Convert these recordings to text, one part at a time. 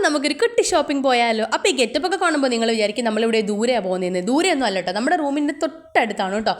അപ്പം നമുക്കൊരു കുട്ടി ഷോപ്പിംഗ് പോയാലോ? അപ്പോൾ ഈ ഗെറ്റപ്പ് ഒക്കെ കാണുമ്പോൾ നിങ്ങൾ വിചാരിക്കും നമ്മളിവിടെ ദൂരെയാണ് പോകുന്നതെന്ന്. ദൂരെയൊന്നും അല്ല കേട്ടോ നമ്മുടെ റൂമിന്റെ തൊട്ടടുത്താണ് കേട്ടോ.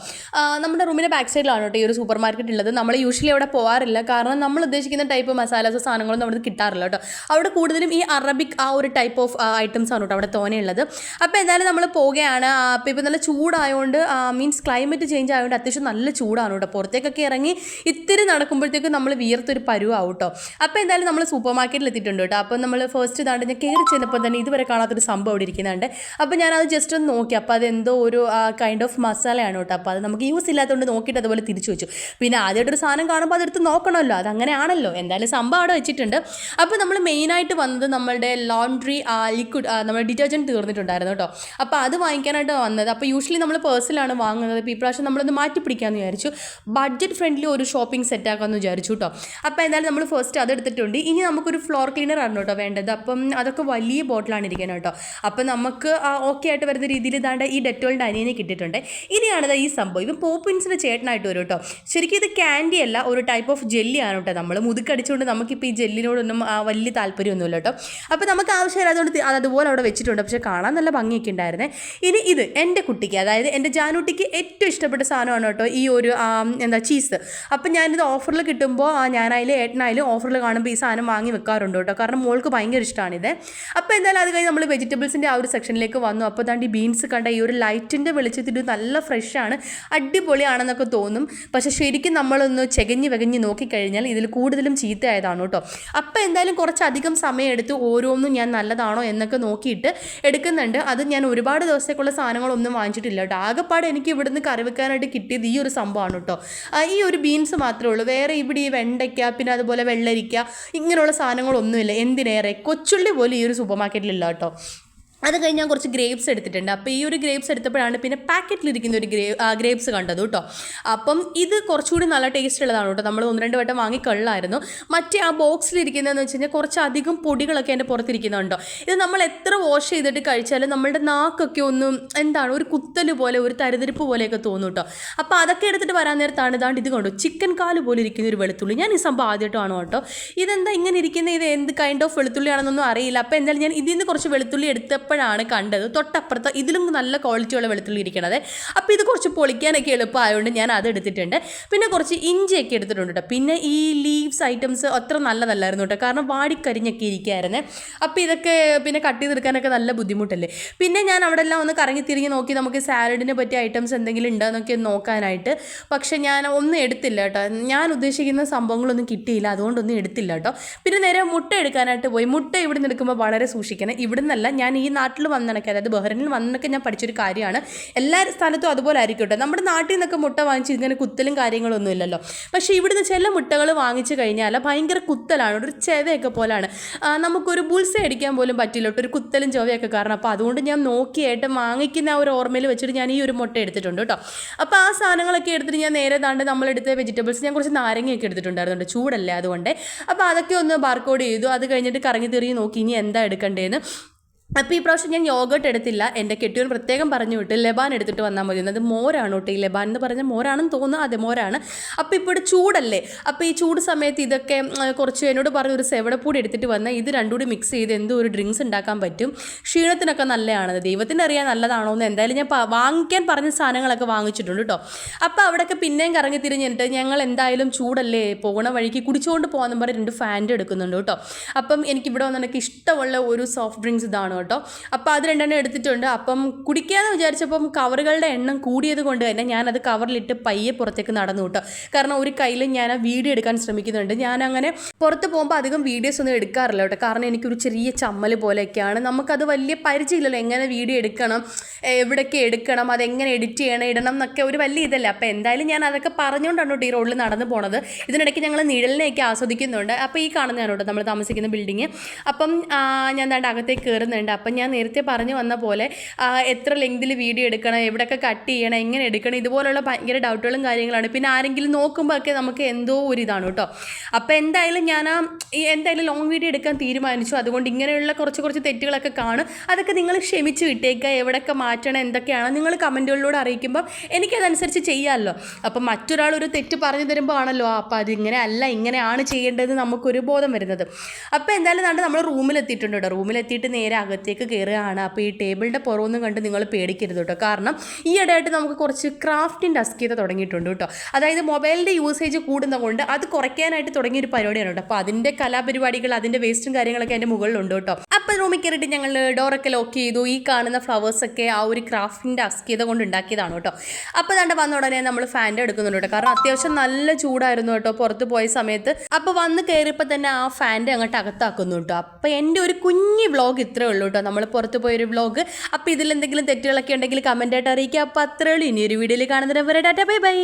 നമ്മുടെ റൂമിന്റെ ബാക്ക് സൈഡിലാണ് കേട്ടോ ഈ ഒരു സൂപ്പർ മാർക്കറ്റ് ഉള്ളത്. നമ്മൾ യൂഷ്വലി അവിടെ പോകാറില്ല കാരണം നമ്മൾ ഉദ്ദേശിക്കുന്ന ടൈപ്പ് മസാലാസ് സാധനങ്ങളൊന്നും അവിടെ കിട്ടാറില്ല കേട്ടോ. അവിടെ കൂടുതലും ഈ അറബിക് ആ ഒരു ടൈപ്പ് ഓഫ് ഐറ്റംസ് ആണ് കേട്ടോ അവിടെ തോനെയുള്ളത്. അപ്പോൾ എന്തായാലും നമ്മൾ പോവുകയാണ്. അപ്പോൾ ഇപ്പോൾ നല്ല ചൂടായതുകൊണ്ട് മീൻസ് ക്ലൈമറ്റ് ചേഞ്ച് ആയതുകൊണ്ട് അത്യാവശ്യം നല്ല ചൂടാണ് കേട്ടോ. പുറത്തേക്കൊക്കെ ഇറങ്ങി ഇത്തിരി നടക്കുമ്പോഴത്തേക്കും നമ്മൾ വിയർത്തൊരു പരുവാവും കേട്ടോ. അപ്പോൾ എന്തായാലും നമ്മൾ സൂപ്പർ മാർക്കറ്റിൽ എത്തിയിട്ടുണ്ട് കേട്ടോ. അപ്പോൾ നമ്മൾ ഫസ്റ്റ് ഇതാണ്ട് ഞാൻ കയറി ചെന്നപ്പോൾ തന്നെ ഇതുവരെ കാണാത്തൊരു സംഭവം അവിടെ ഇരിക്കുന്നുണ്ട്. അപ്പോൾ ഞാനത് ജസ്റ്റ് ഒന്ന് നോക്കി. അപ്പോൾ അതെന്തോ ഒരു കൈൻഡ് ഓഫ് മസാലയാണ് കേട്ടോ. അപ്പോൾ അത് നമുക്ക് യൂസ് ഇല്ലാത്തതുകൊണ്ട് നോക്കിയിട്ട് അതുപോലെ തിരിച്ചു വെച്ചു. പിന്നെ ആദ്യമായിട്ടൊരു സാധനം കാണുമ്പോൾ അതെടുത്ത് നോക്കണമല്ലോ. അത് അതങ്ങനെയാണല്ലോ. എന്തായാലും സംഭവം അവിടെ വെച്ചിട്ടുണ്ട്. അപ്പോൾ നമ്മൾ മെയിനായിട്ട് വന്നത് നമ്മളുടെ ലോണ്ട്രി ലിക്വിഡ് നമ്മുടെ ഡിറ്റർജന്റ് തീർന്നിട്ടുണ്ടായിരുന്നു കേട്ടോ. അപ്പോൾ അത് വാങ്ങിക്കാനായിട്ട് വന്നത്. അപ്പോൾ യൂഷ്വലി നമ്മൾ പേഴ്സിലാണ് വാങ്ങുന്നത്. ഇപ്പോൾ ഇപ്രാവശ്യം നമ്മളൊന്ന് മാറ്റി പിടിക്കാമെന്ന് വിചാരിച്ചു. ബഡ്ജറ്റ് ഫ്രണ്ട്ലി ഒരു ഷോപ്പിംഗ് സെറ്റ് ആക്കാമെന്ന് വിചാരിച്ചു കേട്ടോ. അപ്പോൾ എന്തായാലും നമ്മൾ ഫസ്റ്റ് അത് എടുത്തിട്ടുണ്ട്. ഇനി നമുക്കൊരു ഫ്ലോർ ക്ലീനർ ആണ് കേട്ടോ വേണ്ടത്. അപ്പം അതൊക്കെ വലിയ ബോട്ടിലാണ് ഇരിക്കുന്നത് കേട്ടോ. അപ്പം നമുക്ക് ഓക്കെ ആയിട്ട് വരുന്ന രീതിയിൽ ഇതാണ്ട് ഈ ഡെറ്റോളിന്റെ അനിയനെ കിട്ടിയിട്ടുണ്ട്. ഇനിയാണിത് ഈ സംഭവം. ഇപ്പം പോപ്പിൻസിന്റെ ചേട്ടനായിട്ട് വരും കേട്ടോ. ശരിക്കും ഇത് ക്യാൻഡി അല്ല ഒരു ടൈപ്പ് ഓഫ് ജെല്ലിയാണ് കേട്ടോ നമ്മൾ. മുതുക്കടിച്ചുകൊണ്ട് നമുക്കിപ്പോൾ ഈ ജെല്ലിനോടൊന്നും വലിയ താല്പര്യമൊന്നുമില്ല കേട്ടോ. അപ്പോൾ നമുക്ക് ആവശ്യമില്ലാത്തതുകൊണ്ട് അതുകൊണ്ട് അത് അതുപോലെ അവിടെ വെച്ചിട്ടുണ്ട്. പക്ഷേ കാണാൻ നല്ല ഭംഗിയൊക്കെ ഉണ്ടായിരുന്നേ. ഇനി ഇത് എന്റെ കുട്ടിക്ക് അതായത് എന്റെ ജാനുട്ടിക്ക് ഏറ്റവും ഇഷ്ടപ്പെട്ട സാധനമാണ് കേട്ടോ ഈ ഒരു എന്താ ചീസ് അപ്പം ഞാനിത് ഓഫറിൽ കിട്ടുമ്പോൾ ഞാനായാലും ഏട്ടനായാലും ഓഫറിൽ കാണുമ്പോൾ ഈ സാധനം വാങ്ങി വെക്കാറുണ്ട് കേട്ടോ. കാരണം മോൾക്ക് ഭയങ്കര ഇഷ്ടമാണിത് അപ്പോൾ എന്തായാലും അത് കഴിഞ്ഞ് നമ്മൾ വെജിറ്റബിൾസിന്റെ ആ ഒരു സെക്ഷനിലേക്ക് വന്നു. അപ്പോൾ താണ്ട് ബീൻസ് കണ്ട ഈ ഒരു ലൈറ്റിന്റെ വെളിച്ചത്തിൽ നല്ല നല്ല ഫ്രഷാണ്. അടിപൊളിയാണെന്നൊക്കെ തോന്നും. പക്ഷേ ശരിക്കും നമ്മളൊന്ന് ചെകഞ്ഞ് വെകഞ്ഞ് നോക്കിക്കഴിഞ്ഞാൽ ഇതിൽ കൂടുതലും ചീത്തയായതാണ് കേട്ടോ. അപ്പോൾ എന്തായാലും കുറച്ചധികം സമയമെടുത്ത് ഓരോന്നും ഞാൻ നല്ലതാണോ എന്നൊക്കെ നോക്കിയിട്ട് എടുക്കുന്നുണ്ട്. അത് ഞാൻ ഒരുപാട് ദിവസത്തേക്കുള്ള സാധനങ്ങളൊന്നും വാങ്ങിച്ചിട്ടില്ല കേട്ടോ. ആകെപ്പാട് എനിക്ക് ഇവിടുന്ന് കറി വെക്കാനായിട്ട് കിട്ടിയത് ഈ ഒരു സംഭവമാണ് കേട്ടോ. ഈ ഒരു ബീൻസ് മാത്രമേ ഉള്ളൂ. വേറെ ഇവിടെ ഈ വെണ്ടയ്ക്ക പിന്നെ അതുപോലെ വെള്ളരിക്ക ഇങ്ങനെയുള്ള സാധനങ്ങളൊന്നുമില്ല. എന്തിനേറെ? കൊച്ചുള്ളി പോലും ഈ ഒരു സൂപ്പർ മാർക്കറ്റിലില്ല കേട്ടോ അത് കഴിഞ്ഞ് ഞാൻ കുറച്ച് ഗ്രേപ്സ് എടുത്തിട്ടുണ്ട്. അപ്പോൾ ഈ ഒരു ഗ്രേപ്സ് എടുത്തപ്പോഴാണ് പിന്നെ പാക്കറ്റിലിരിക്കുന്ന ഒരു ഗ്രേ ഗ്രേപ്സ് കണ്ടത് കേട്ടോ അപ്പം ഇത് കുറച്ചുകൂടി നല്ല ടേസ്റ്റ് ഉള്ളതാണ് കേട്ടോ നമ്മൾ ഒന്ന് രണ്ട് വട്ടം വാങ്ങി കള്ളായിരുന്നു. മറ്റേ ആ ബോക്സിലിരിക്കുന്നതെന്ന് വെച്ച് കഴിഞ്ഞാൽ കുറച്ചധികം പൊടികളൊക്കെ എന്റെ പുറത്തിരിക്കുന്നുണ്ടോ ഇത് നമ്മൾ എത്ര വാഷ് ചെയ്തിട്ട് കഴിച്ചാലും നമ്മളുടെ നാക്കൊക്കെ ഒന്ന് എന്താണ് ഒരു കുത്തൽ പോലെ ഒരു തരുതിരിപ്പ് പോലെയൊക്കെ തോന്നും കേട്ടോ അപ്പോൾ അതൊക്കെ എടുത്തിട്ട് വരാൻ നേരത്താണ് ഇതാണ്ട് ഇത് കണ്ടോ. ചിക്കൻ കാൽ പോലെ ഇരിക്കുന്ന ഒരു വെളുത്തുള്ളി. ഞാൻ ഈ സംഭവം ആദ്യമായിട്ടാണ് കേട്ടോ ഇതെന്താ ഇങ്ങനെ ഇരിക്കുന്ന? ഇത് എന്ത് കൈൻഡ് ഓഫ് വെളുത്തുള്ളിയാണെന്നൊന്നും അറിയില്ല. അപ്പോൾ എന്തായാലും ഞാൻ ഇതിൽ നിന്ന് കുറച്ച് വെളുത്തുള്ളി എടുത്തപ്പോഴാണ് കണ്ടത്. തൊട്ടപ്പുറത്ത് ഇതിലും നല്ല ക്വാളിറ്റിയുള്ള വെളുത്തുള്ളി ഇരിക്കണത്. അപ്പോൾ ഇത് കുറച്ച് പൊളിക്കാനൊക്കെ എളുപ്പമായതുകൊണ്ട് ഞാൻ അത് എടുത്തിട്ടുണ്ട്. പിന്നെ കുറച്ച് ഇഞ്ചിയൊക്കെ എടുത്തിട്ടുണ്ട് കേട്ടോ പിന്നെ ഈ ലീവ്സ് ഐറ്റംസ് അത്ര നല്ലതല്ലായിരുന്നു കേട്ടോ കാരണം വാടിക്കരിഞ്ഞൊക്കെ ഇരിക്കുകയായിരുന്നേ അപ്പോൾ ഇതൊക്കെ പിന്നെ കട്ട് ചെയ്തെടുക്കാനൊക്കെ നല്ല ബുദ്ധിമുട്ടല്ലേ. പിന്നെ ഞാൻ അവിടെ എല്ലാം ഒന്ന് കറങ്ങി തിരിഞ്ഞ് നോക്കി നമുക്ക് സാലഡിനെ പറ്റിയ ഐറ്റംസ് എന്തെങ്കിലും ഉണ്ടോ എന്നൊക്കെ നോക്കാനായിട്ട്. പക്ഷെ ഞാൻ ഒന്നും എടുത്തില്ല കേട്ടോ ഞാൻ ഉദ്ദേശിക്കുന്ന സംഭവങ്ങളൊന്നും കിട്ടിയില്ല. അതുകൊണ്ടൊന്നും എടുത്തില്ല കേട്ടോ പിന്നെ നേരെ മുട്ട എടുക്കാനായിട്ട് പോയി. മുട്ട ഇവിടെ നിന്ന് എടുക്കുമ്പോൾ വളരെ സൂക്ഷിക്കണം. ഇവിടെ നിന്നല്ല ഞാൻ ഈ നാട്ടിൽ വന്നണക്കെ അതായത് ബഹ്റിനിൽ വന്നൊക്കെ ഞാൻ പഠിച്ചൊരു കാര്യമാണ്. എല്ലാ സ്ഥലത്തും അതുപോലെ ആയിരിക്കും കേട്ടോ നമ്മുടെ നാട്ടിൽ നിന്നൊക്കെ മുട്ട വാങ്ങിച്ച് ഇങ്ങനെ കുത്തലും കാര്യങ്ങളൊന്നും ഇല്ലല്ലോ. പക്ഷേ ഇവിടുന്ന് ചില മുട്ടകൾ വാങ്ങിച്ചു കഴിഞ്ഞാൽ ഭയങ്കര കുത്തലാണ്. ഒരു ചെവയൊക്കെ പോലാണ്. നമുക്കൊരു ബുൾസ അടിക്കാൻ പോലും പറ്റില്ല. ഒരു കുത്തലും ചൊവയൊക്കെ കാരണം. അപ്പോൾ അതുകൊണ്ട് ഞാൻ നോക്കിയായിട്ട് വാങ്ങിക്കുന്ന ആ ഒരു ഓർമ്മയിൽ വെച്ചിട്ട് ഞാൻ ഈ ഒരു മുട്ട എടുത്തിട്ടുണ്ട് കേട്ടോ. അപ്പോൾ ആ സാധനങ്ങളൊക്കെ എടുത്തിട്ട് ഞാൻ നേരെ താണ്ട് നമ്മളെടുത്ത വെജിറ്റബിൾസ് ഞാൻ കുറച്ച് നാരങ്ങയൊക്കെ എടുത്തിട്ടുണ്ടായിരുന്നു. ചൂടല്ലേ അതുകൊണ്ട്. അപ്പോൾ അതൊക്കെ ഒന്ന് ബാർക്കോഡ് ചെയ്തു. അത് കഴിഞ്ഞിട്ട് കറങ്ങി തിരിഞ്ഞ് നോക്കി ഇനി എന്താ എടുക്കേണ്ടതെന്ന് അപ്പോൾ ഈ പ്രാവശ്യം ഞാൻ യോഗട്ട് എടുത്തില്ല. എന്റെ കെട്ടിയോൻ പ്രത്യേകം പറഞ്ഞു വിട്ട് ലബാൻ എടുത്തിട്ട് വന്നാൽ മതി. അത് മോരാണ് കേട്ടോ ഈ ലബാൻ എന്ന് പറഞ്ഞാൽ മോരാണെന്ന് തോന്നുന്നു. അതെ മോരാണ്. അപ്പോൾ ഇപ്പോൾ ഇവിടെ ചൂടല്ലേ? അപ്പോൾ ഈ ചൂട് സമയത്ത് ഇതൊക്കെ കുറച്ച് എന്നോട് പറഞ്ഞു ഒരു സെവടപ്പൂടി എടുത്തിട്ട് വന്നാൽ ഇത് രണ്ടും കൂടി മിക്സ് ചെയ്ത് എന്തോ ഒരു ഡ്രിങ്ക്സ് ഉണ്ടാക്കാൻ പറ്റും. ക്ഷീണത്തിനൊക്കെ നല്ലതാണത് ദൈവത്തിന് അറിയാൻ നല്ലതാണോ എന്ന് എന്തായാലും ഞാൻ വാങ്ങിക്കാൻ പറഞ്ഞ സാധനങ്ങളൊക്കെ വാങ്ങിച്ചിട്ടുണ്ട് കേട്ടോ. അപ്പോൾ അവിടെയൊക്കെ പിന്നെയും കറങ്ങി തിരിഞ്ഞിട്ട് ഞങ്ങൾ എന്തായാലും ചൂടല്ലേ പോകണ വഴിക്ക് കുടിച്ചുകൊണ്ട് പോകാമെന്ന് പറഞ്ഞ് രണ്ട് ഫാന്റ് എടുക്കുന്നുണ്ട് കേട്ടോ. അപ്പം എനിക്ക് ഇവിടെ വന്നിട്ട് ഇഷ്ടമുള്ള ഒരു സോഫ്റ്റ് ഡ്രിങ്ക്സ് ഇതാണ് കേട്ടോ. അപ്പോൾ അത് രണ്ടെണ്ണം എടുത്തിട്ടുണ്ട്. അപ്പം കുടിക്കാമെന്ന് വിചാരിച്ചപ്പം കവറുകളുടെ എണ്ണം കൂടിയത് കൊണ്ട് തന്നെ ഞാനത് കവറിലിട്ട് പയ്യെ പുറത്തേക്ക് നടന്നു കേട്ടോ. കാരണം ഒരു കയ്യിൽ ഞാൻ വീഡിയോ എടുക്കാൻ ശ്രമിക്കുന്നുണ്ട്. ഞാൻ അങ്ങനെ പുറത്ത് പോകുമ്പോൾ അധികം വീഡിയോസ് ഒന്നും എടുക്കാറില്ല കേട്ടോ. കാരണം എനിക്കൊരു ചെറിയ ചമ്മൽ പോലെയൊക്കെയാണ്. നമുക്കത് വലിയ പരിചയമില്ലല്ലോ. എങ്ങനെ വീഡിയോ എടുക്കണം എവിടെയൊക്കെ എടുക്കണം അതെങ്ങനെ എഡിറ്റ് ചെയ്യണം ഇടണം എന്നൊക്കെ ഒരു വലിയ ഇതല്ല. അപ്പോൾ എന്തായാലും ഞാൻ അതൊക്കെ പറഞ്ഞുകൊണ്ടാണ് കേട്ടോ ഈ റോഡിൽ നടന്നു പോണത്. ഇതിനിടയ്ക്ക് ഞങ്ങൾ നിഴലിനെയൊക്കെ ആസ്വദിക്കുന്നുണ്ട്. അപ്പോൾ ഈ കാണുന്നതാണ് കേട്ടോ നമ്മൾ താമസിക്കുന്ന ബിൽഡിങ് അപ്പം ഞാൻ അകത്തേക്ക് കയറുന്നുണ്ട് ഉണ്ട്. അപ്പം ഞാൻ നേരത്തെ പറഞ്ഞു വന്ന പോലെ എത്ര ലെങ്തിൽ വീഡിയോ എടുക്കണം എവിടെയൊക്കെ കട്ട് ചെയ്യണം എങ്ങനെ എടുക്കണം ഇതുപോലുള്ള ഭയങ്കര ഡൗട്ടുകളും കാര്യങ്ങളാണ്. പിന്നെ ആരെങ്കിലും നോക്കുമ്പോൾ ഒക്കെ നമുക്ക് എന്തോ ഒരു ഇതാണ് കേട്ടോ. അപ്പോൾ എന്തായാലും ഞാൻ ആ എന്തായാലും ലോങ് വീഡിയോ എടുക്കാൻ തീരുമാനിച്ചു. അതുകൊണ്ട് ഇങ്ങനെയുള്ള കുറച്ച് കുറച്ച് തെറ്റുകളൊക്കെ കാണും. അതൊക്കെ നിങ്ങൾ ക്ഷമിച്ച് വിട്ടേക്കുക. എവിടെയൊക്കെ മാറ്റണം എന്തൊക്കെയാണ് നിങ്ങൾ കമന്റുകളിലൂടെ അറിയിക്കുമ്പം എനിക്കതനുസരിച്ച് ചെയ്യാമല്ലോ. അപ്പം മറ്റൊരാൾ ഒരു തെറ്റ് പറഞ്ഞു തരുമ്പോൾ ആണല്ലോ അപ്പം അതിങ്ങനെ അല്ല ഇങ്ങനെയാണ് ചെയ്യേണ്ടത് നമുക്കൊരു ബോധം വരുന്നത്. അപ്പോൾ എന്തായാലും നമ്മൾ റൂമിലെത്തിയിട്ടുണ്ട് കേട്ടോ. റൂമിലെത്തിയിട്ട് നേരെ അകത്തേക്ക് കയറുകയാണ് അപ്പോൾ ഈ ടേബിളിന്റെ പുറമൊന്നും കണ്ട് നിങ്ങൾ പേടിക്കരുത് കേട്ടോ. കാരണം ഈ ഇടയായിട്ട് നമുക്ക് കുറച്ച് ക്രാഫ്റ്റിന്റെ അസ്കിത തുടങ്ങിയിട്ടുണ്ട് കേട്ടോ. അതായത് മൊബൈലിന്റെ യൂസേജ് കൂടുന്നതുകൊണ്ട് അത് കുറയ്ക്കാനായിട്ട് തുടങ്ങിയ ഒരു പരിപാടിയാണ് കേട്ടോ. അപ്പോൾ അതിന്റെ കലാപരിപാടികൾ അതിന്റെ വേസ്റ്റും കാര്യങ്ങളൊക്കെ അതിന്റെ മുകളിലുണ്ട് കേട്ടോ. അപ്പോൾ റൂമിൽ കയറിയിട്ട് ഞങ്ങൾ ഡോറൊക്കെ ലോക്ക് ചെയ്തു. ഈ കാണുന്ന ഫ്ലവേഴ്സൊക്കെ ആ ഒരു ക്രാഫ്റ്റിന്റെ അസ്കിത കൊണ്ട് ഉണ്ടാക്കിയതാണ് കേട്ടോ. അപ്പോൾ തന്നെ വന്ന ഉടനെ നമ്മൾ ഫാന്റെ എടുക്കുന്നുണ്ട് കേട്ടോ. കാരണം അത്യാവശ്യം നല്ല ചൂടായിരുന്നു കേട്ടോ പുറത്ത് പോയ സമയത്ത്. അപ്പോൾ വന്ന് കയറിയപ്പോൾ തന്നെ ആ ഫാന്റെ അങ്ങോട്ട് അകത്താക്കുന്നു കേട്ടോ. അപ്പോൾ എന്റെ ഒരു കുഞ്ഞ് വ്ളോഗ് ഇത്രേ ഉള്ളൂ. കേട്ടോ നമ്മൾ പുറത്ത് പോയൊരു വ്ളോഗ് അപ്പോൾ ഇതിലെന്തെങ്കിലും തെറ്റുകളൊക്കെ ഉണ്ടെങ്കിൽ കമന്റായിട്ട് അറിയിക്കുക. അപ്പോൾ അത്രേ ഉള്ളൂ. ഇനിയൊരു വീഡിയോയിൽ കാണുന്നവരെ ടാറ്റ ബൈ ബൈ.